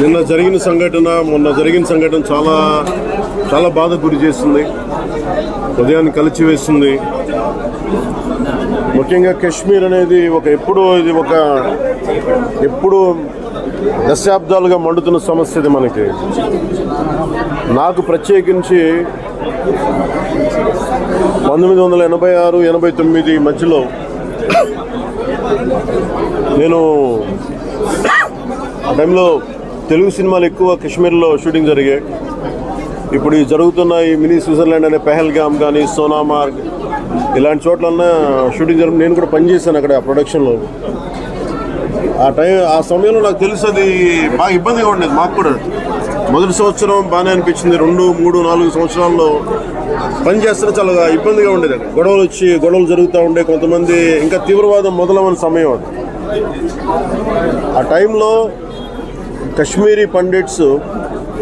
నిన్న జరిగిన సంఘటన మొన్న జరిగిన సంఘటన చాలా చాలా బాధ గురి చేస్తుంది. హృదయాన్ని కలిచివేస్తుంది ముఖ్యంగా కాశ్మీర్ అనేది ఒక ఎప్పుడు ఇది ఒక ఎప్పుడు దశాబ్దాలుగా మండుతున్న సమస్య ఇది మనకి. నాకు ప్రత్యేకించి పంతొమ్మిది వందల ఎనభై ఆరు ఎనభై తొమ్మిది మధ్యలో నేను ఆ టైంలో తెలుగు సినిమాలు ఎక్కువ కాశ్మీర్లో షూటింగ్ జరిగాయి. ఇప్పుడు జరుగుతున్న ఈ మినీ స్విట్జర్లాండ్ అనే పెహల్గామ్ కానీ సోనామార్గ్ ఇలాంటి చోట్లన్నా షూటింగ్ జరుగు నేను కూడా పనిచేశాను అక్కడ ఆ ప్రొడక్షన్లో. ఆ టైం ఆ సమయంలో నాకు తెలుసు అది బాగా ఇబ్బందిగా ఉండేది మాకు కూడా. మొదటి సంవత్సరం బాగానే అనిపించింది. రెండు మూడు నాలుగు సంవత్సరాల్లో పని చేస్తే చాలా ఇబ్బందిగా ఉండేది. గొడవలు వచ్చి గొడవలు జరుగుతూ ఉండే కొంతమంది ఇంకా తీవ్రవాదం మొదలవని సమయం అది. ఆ టైంలో కశ్మీరీ పండిట్స్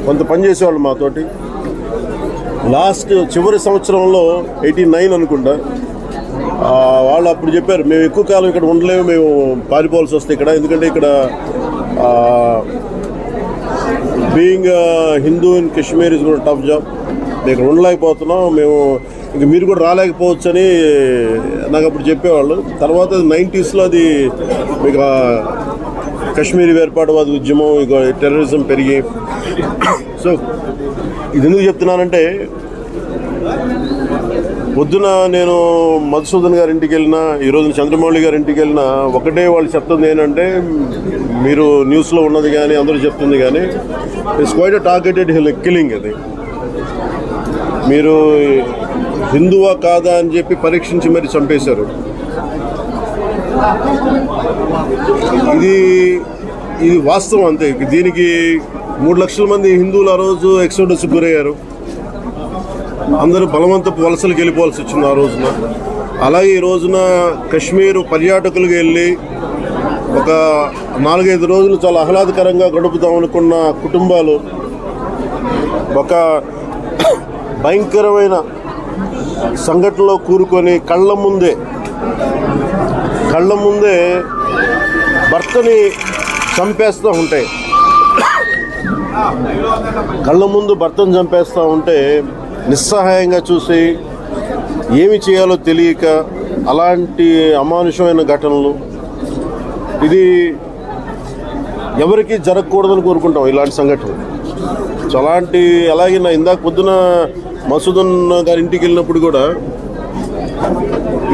కొంత పని చేసేవాళ్ళు మాతోటి. లాస్ట్ చివరి సంవత్సరంలో ఎయిటీ నైన్ అనుకుంటా. వాళ్ళు అప్పుడు చెప్పారు మేము ఎక్కువ కాలం ఇక్కడ ఉండలేము మేము పారిపోవాల్సి వస్తే ఇక్కడ. ఎందుకంటే ఇక్కడ being Hindu in Kashmir is కూడా టఫ్ జాబ్. ఇక్కడ ఉండలేకపోతున్నాం మేము ఇంక మీరు కూడా రాలేకపోవచ్చు అని నాకు అప్పుడు చెప్పేవాళ్ళు. తర్వాత నైంటీస్లో అది మీకు కశ్మీరీ వేర్పాటువాద ఉద్యమం ఇక టెర్రరిజం పెరిగి. సో ఇది ఎందుకు చెప్తున్నానంటే పొద్దున నేను మధుసూదన్ గారి ఇంటికి వెళ్ళినా ఈరోజు చంద్రమౌళి గారి ఇంటికి వెళ్ళినా ఒకటే వాళ్ళు చెప్తుంది ఏంటంటే మీరు న్యూస్లో ఉన్నది కానీ అందరూ చెప్తుంది కానీ ఇట్స్ క్వైట్ టార్గెటెడ్ కిల్లింగ్ అది. మీరు హిందువా కాదా అని చెప్పి పరీక్షించి మరి చంపేశారు. ఇది ఇది వాస్తవం అంతే. దీనికి మూడు లక్షల మంది హిందువులు ఆ రోజు ఎక్సోడస్ గురయ్యారు. అందరూ బలవంతపు వలసలకు వెళ్ళిపోవాల్సి వచ్చింది ఆ రోజున. అలాగే ఈ రోజున కశ్మీర్ పర్యాటకులకు వెళ్ళి ఒక నాలుగైదు రోజులు చాలా ఆహ్లాదకరంగా గడుపుదాం అనుకున్న కుటుంబాలు ఒక భయంకరమైన సంఘటనలో కూరుకొని కళ్ళ ముందే కళ్ళ ముందే భర్తని చంపేస్తూ ఉంటాయి కళ్ళ ముందు భర్తను చంపేస్తూ ఉంటే నిస్సహాయంగా చూసి ఏమి చేయాలో తెలియక అలాంటి అమానుషమైన ఘటనలు ఇది ఎవరికి జరగకూడదని కోరుకుంటాం ఇలాంటి సంఘటనలు. సో అలాంటి అలాగే నా ఇందాక పొద్దున మసూదన్ గారి ఇంటికి వెళ్ళినప్పుడు కూడా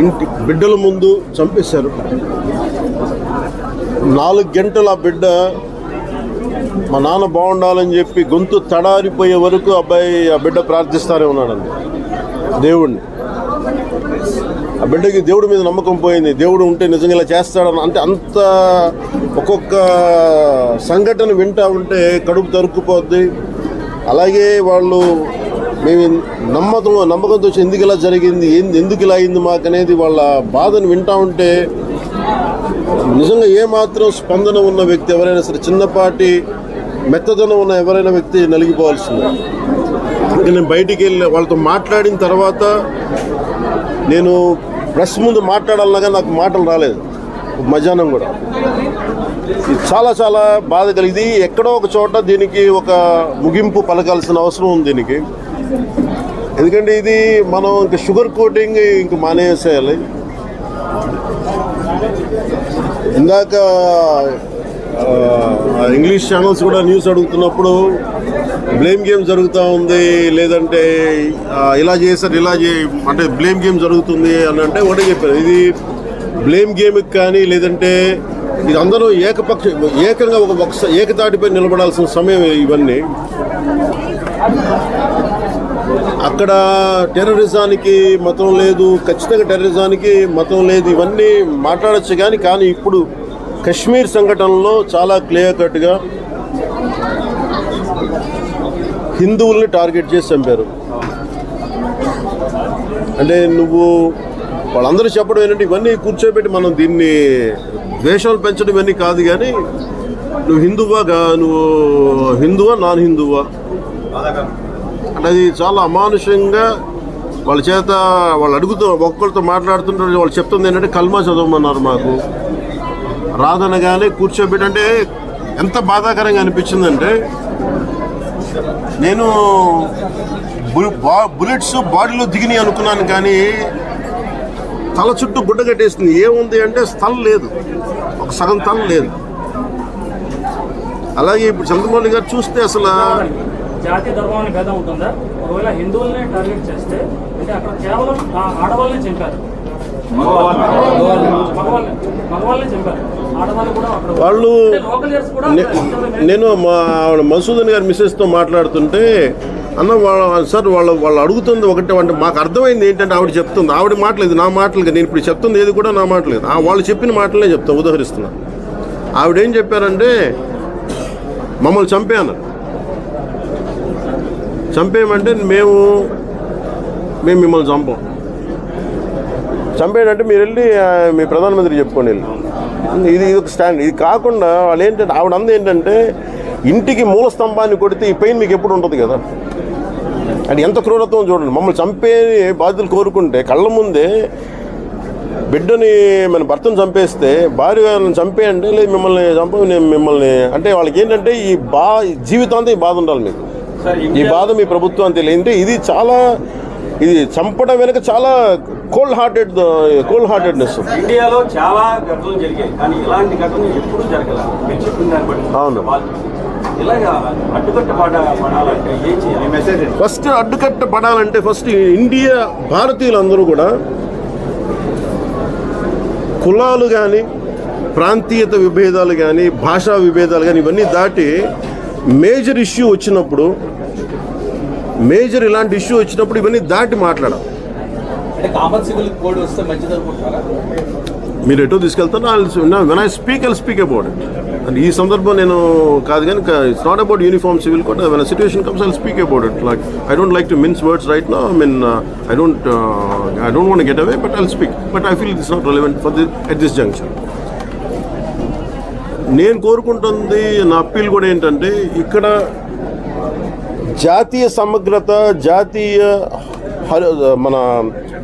ఇంటి బిడ్డల ముందు చంపేశారు. నాలుగు గంటలు ఆ బిడ్డ మా నాన్న బాగుండాలని చెప్పి గొంతు తడారిపోయే వరకు అబ్బాయి ఆ బిడ్డ ప్రార్థిస్తానే ఉన్నాడండి. దేవుణ్ణి. ఆ బిడ్డకి దేవుడి మీద నమ్మకం పోయింది. దేవుడు ఉంటే నిజంగా ఇలా చేస్తాడని అంటే అంత ఒక్కొక్క సంఘటన వింటా ఉంటే కడుపు తరుక్కుపోద్ది. అలాగే వాళ్ళు మేము నమ్మకం నమ్మకంతో ఎందుకు ఇలా జరిగింది? ఏంది ఎందుకు ఇలా అయింది మాకు అనేది వాళ్ళ బాధను వింటా ఉంటే నిజంగా ఏమాత్రం స్పందన ఉన్న వ్యక్తి ఎవరైనా సరే చిన్నపాటి మెత్తదనం ఉన్న ఎవరైనా వ్యక్తి నలిగిపోవాల్సిందే. నేను బయటికి వెళ్ళి వాళ్ళతో మాట్లాడిన తర్వాత నేను ప్రెస్ ముందు మాట్లాడాలనగా నాకు మాటలు రాలేదు. మధ్యాహ్నం కూడా. చాలా చాలా బాధ కలిగింది. ఎక్కడో ఒక చోట దీనికి ఒక ముగింపు పలకాల్సిన అవసరం ఉంది దీనికి. ఎందుకంటే ఇది మనం ఇంకా షుగర్ కోటింగ్ ఇంక మానేసేయాలి. ఇందాక ఇంగ్లీష్ ఛానల్స్ కూడా న్యూస్ అడుగుతున్నప్పుడు బ్లేమ్ గేమ్ జరుగుతూ ఉంది లేదంటే ఇలా చేశారు ఇలా చే అంటే బ్లేమ్ గేమ్ జరుగుతుంది అని అంటే ఒకటే చెప్పారు. ఇది బ్లేమ్ గేమ్కి కానీ లేదంటే ఇది అందరూ ఏకపక్ష ఏకంగా ఒక ఒక ఏకతాటిపై నిలబడాల్సిన సమయం ఇవన్నీ. అక్కడ టెర్రరిజానికి మతం లేదు ఖచ్చితంగా టెర్రరిజానికి మతం లేదు ఇవన్నీ మాట్లాడచ్చు కానీ కానీ ఇప్పుడు కశ్మీర్ సంఘటనలో చాలా క్లియర్ కట్గా హిందువుల్ని టార్గెట్ చేసి చంపారు. అంటే నువ్వు వాళ్ళందరూ చెప్పడం ఏంటంటే ఇవన్నీ కూర్చోబెట్టి మనం దీన్ని ద్వేషాలు పెంచడం ఇవన్నీ కాదు కానీ నువ్వు హిందువా గా- నువ్వు హిందువా నాన్ హిందువా? అంటే అది చాలా అమానుషంగా వాళ్ళ చేత వాళ్ళు అడుగుతూ ఒక్కరితో మాట్లాడుతుంటారు. వాళ్ళు చెప్తుంది ఏంటంటే కల్మా చదవమన్నారు మాకు. రాదనగానే కూర్చోబెట్టి అంటే ఎంత బాధాకరంగా అనిపించిందంటే నేను బు- బా- బుల్లెట్స్ బాడీలో దిగినాయి అనుకున్నాను కానీ తల చుట్టూ గుడ్డ కట్టేసింది. ఏముంది అంటే స్థలం లేదు. ఒక సగం తల లేదు. అలాగే ఇప్పుడు చంద్రమౌళి గారు చూస్తే అసలు జాతి ధర్మం అనే భేదం ఉంటుందా ఒకవేళ హిందువులనే టార్గెట్ చేస్తే అంటే అక్కడ కేవలం ఆ ఆడవాళ్ళని చంపారు. మగవాళ్ళని మగవాళ్ళని చంపారు. ఆడవాళ్ళు కూడా అక్కడ వాళ్ళు నేను మా ఆవిడ మసూదన్ గారి మిస్సెస్తో మాట్లాడుతుంటే అన్న వాళ్ళ సార్ వాళ్ళు వాళ్ళు అడుగుతుంది ఒకటే అంటే మాకు అర్థమైంది ఏంటంటే ఆవిడ చెప్తుంది. ఆవిడ మాటలేదు నా మాటలు నేను ఇప్పుడు చెప్తుంది ఏది కూడా నా మాటలేదు ఆ వాళ్ళు చెప్పిన మాటలనే చెప్తా ఉదాహరిస్తున్నా. ఆవిడ ఏం చెప్పారంటే మమ్మల్ని చంపాను చంపేయమంటే మేము మేము మిమ్మల్ని చంపం. చంపేయడంటే మీరు వెళ్ళి మీ ప్రధానమంత్రి చెప్పుకోండి వెళ్ళి. ఇది ఇది ఒక స్టాండ్ ఇది కాకుండా వాళ్ళు ఏంటంటే ఆవిడ అంది ఏంటంటే ఇంటికి మూల స్తంభాన్ని కొడితే ఈ పెయిన్ మీకు ఎప్పుడు ఉంటుంది కదా? అది ఎంత క్రూరత్వం చూడండి. మమ్మల్ని చంపే బాధ్యతలు కోరుకుంటే కళ్ళ ముందే బిడ్డని మన భర్తను చంపేస్తే భార్య గారిని చంపేయండి లేదు మిమ్మల్ని చంప నేను మిమ్మల్ని అంటే వాళ్ళకి ఏంటంటే ఈ బా జీవితాంతం ఈ బాధ ఉండాలి మీకు. ఈ బాధ మీ ప్రభుత్వం తెలియంటే ఇది చాలా ఇది చంపడం వెనుక చాలా కోల్డ్ హార్టెడ్ కోల్డ్ హార్టెడ్నెస్ ఇండియాలో చాలా ఘటనలు జరిగాయి. కానీ ఇలాంటి ఘటనలు ఎప్పుడూ జరగలేదు. అవును. వాళ్ళు ఇలాగా అడ్డుకట్ట పడ పడాలంటే ఏం చేయాలి? మెసేజ్ ఫస్ట్ అడ్డుకట్ట పడాలంటే ఫస్ట్ ఇండియా భారతీయులందరూ కూడా కులాలు కానీ ప్రాంతీయత విభేదాలు కానీ భాషా విభేదాలు కానీ ఇవన్నీ దాటి మేజర్ ఇష్యూ వచ్చినప్పుడు మేజర్ ఇలాంటి ఇష్యూ వచ్చినప్పుడు ఇవన్నీ దాటి మాట్లాడాలి. మీరు ఎటు తీసుకెళ్తారో when I speak I speak about it and ఈ సందర్భం నేను కాదు కానీ it's not about uniform civil code when situation comes I speak about it like I don't like to mince words right no I mean I don't I don't want get away but I speak but I feel it's not relevant for the at this junction నేను కోరుకుంటుంది నా appeal కూడా ఏంటంటే ఇక్కడ జాతీయ సమగ్రత జాతీయ మన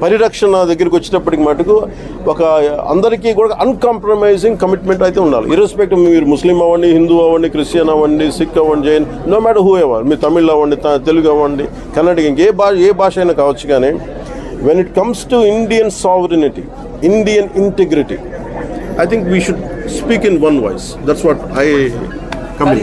పరిరక్షణ దగ్గరికి వచ్చేటప్పటికి మటుకు ఒక అందరికీ కూడా అన్కాంప్రమైజింగ్ కమిట్మెంట్ అయితే ఉండాలి. ఇర్రెస్పెక్టివ్ మీరు ముస్లిం అవ్వండి హిందూ అవ్వండి క్రిస్టియన్ అవ్వండి సిక్ అవ్వండి Jain no matter who ever మీరు తమిళ్ అవ్వండి త- తెలుగు అవ్వండి కన్నడ ఇంకే భాష ఏ భాష అయినా కావచ్చు కానీ when it comes to Indian sovereignty Indian integrity I think we should speak in one voice that's what I అది